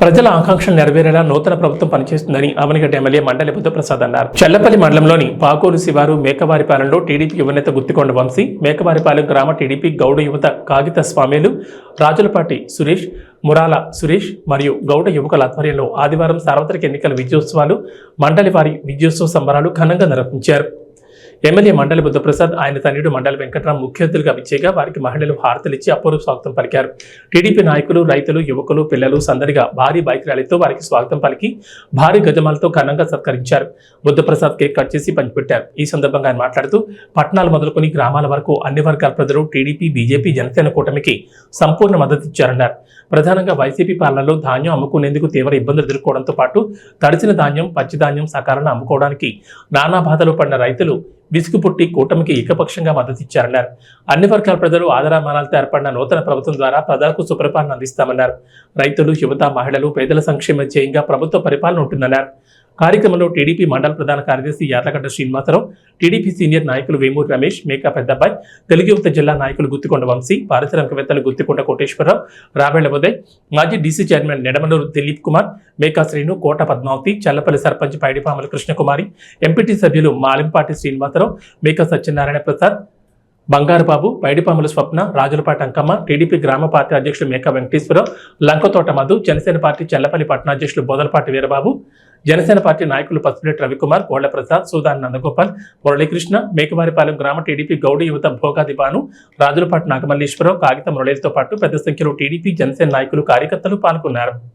ప్రజల ఆకాంక్షలు నెరవేరేలా నూతన ప్రభుత్వం పనిచేస్తుందని అవనిగడ్డ ఎమ్మెల్యే మండలి బుద్ధప్రసాద్ అన్నారు. చెల్లపల్లి మండలంలోని పాకూరు శివారు మేకవారిపాలెంలో టీడీపీ యువనేత గుత్తికొండ వంశీ మేకవారిపాలెం గ్రామ టీడీపీ గౌడ యువత కాగిత స్వామిలు రాజులపాటి సురేష్ మురాల సురేష్ మరియు గౌడ యువకుల ఆధ్వర్యంలో ఆదివారం సార్వత్రిక ఎన్నికల విజయోత్సవాలు మండలి వారి విజయోత్సవ సంబరాలు ఘనంగా నిర్వహించారు. ఎమ్మెల్యే మండలి బుద్ధప్రసాద్ ఆయన తనయుడు మండలి వెంకట్రామ్ ముఖ్య అతిథులుగా విచ్చేగా వారికి మహిళలు హారతలిచ్చి అపూర్వ స్వాగతం పలికారు. టీడీపీ నాయకులు రైతులు యువకులు పిల్లలు సందడిగా భారీ బైక్ ర్యాలీతో వారికి స్వాగతం పలికి భారీ గజమాలతో ఘనంగా సత్కరించారు. బుద్ధప్రసాద్ కేక్ కట్ చేసి పంచిపెట్టారు. ఈ సందర్భంగా ఆయన మాట్లాడుతూ పట్టణాలు మొదలుకొని గ్రామాల వరకు అన్ని వర్గాల ప్రజలు టీడీపీ బీజేపీ జనసేన కూటమికి సంపూర్ణ మద్దతు ఇచ్చారన్నారు ప్రధానంగా వైసీపీ పాలనలో ధాన్యం అమ్ముకునేందుకు తీవ్ర ఇబ్బందులు ఎదుర్కోవడంతో పాటు తడిసిన ధాన్యం పచ్చిధాన్యం సకాలంలో అమ్ముకోవడానికి నానా బాధలు పడిన రైతులు విసుగు పుట్టి కూటమికి ఏకపక్షంగా మద్దతిచ్చారన్నారు. అన్ని వర్గాల ప్రజలు ఆదరామానాలతో ఏర్పడిన నూతన ప్రభుత్వం ద్వారా ప్రజలకు సుపరిపాలన అందిస్తామన్నారు. రైతులు యువత మహిళలు పేదల సంక్షేమ ధ్యేయంగా ప్రభుత్వ పరిపాలన ఉంటుందన్నారు. కార్యక్రమంలో టీడీపీ మండల ప్రధాన కార్యదర్శి యార్లగడ్డ శ్రీనివాసరావు టీడీపీ సీనియర్ నాయకులు వేమూరి రమేష్ మేకా పెద్దబ్బాయి తెలుగు యువత జిల్లా నాయకులు గుత్తికొండ వంశీ పారిశ్రామికవేత్తలు గుత్తికొండ కోటేశ్వరరావు రావేళ్ళ ఉదయ్ మాజీ DC chairman Nedamaluru Dilip Kumar Meka Srinu Kota Padmavathi Challapalli sarpanch Paidipamala Krishnakumari MPT సభ్యులు మాలింపాటి శ్రీనివాసరావు మేకా సత్యనారాయణ ప్రసాద్ బంగారుబాబు పైడిపాముల స్వప్న రాజులపాటి అంకమ్మ టీడీపీ గ్రామ పార్టీ అధ్యక్షులు మేకా వెంకటేశ్వరరావు లంకతోట మధు జనసేన పార్టీ చల్లపల్లి పట్టణాధ్యక్షులు బోదలపాటి వీరబాబు జనసేన పార్టీ నాయకులు పసుపులేటి రవికుమార్ కోళ్ళ ప్రసాద్ సుధాన్ నందగోపాల్ మురళీకృష్ణ మేకవారిపాలెం గ్రామ టీడీపీ గౌడ యువత భోగాది భాను రాజులపాటి నాగమల్లేశ్వరరావు కాగితం మురళీలతో పాటు పెద్ద సంఖ్యలో టీడీపీ జనసేన నాయకులు కార్యకర్తలు పాల్గొన్నారు.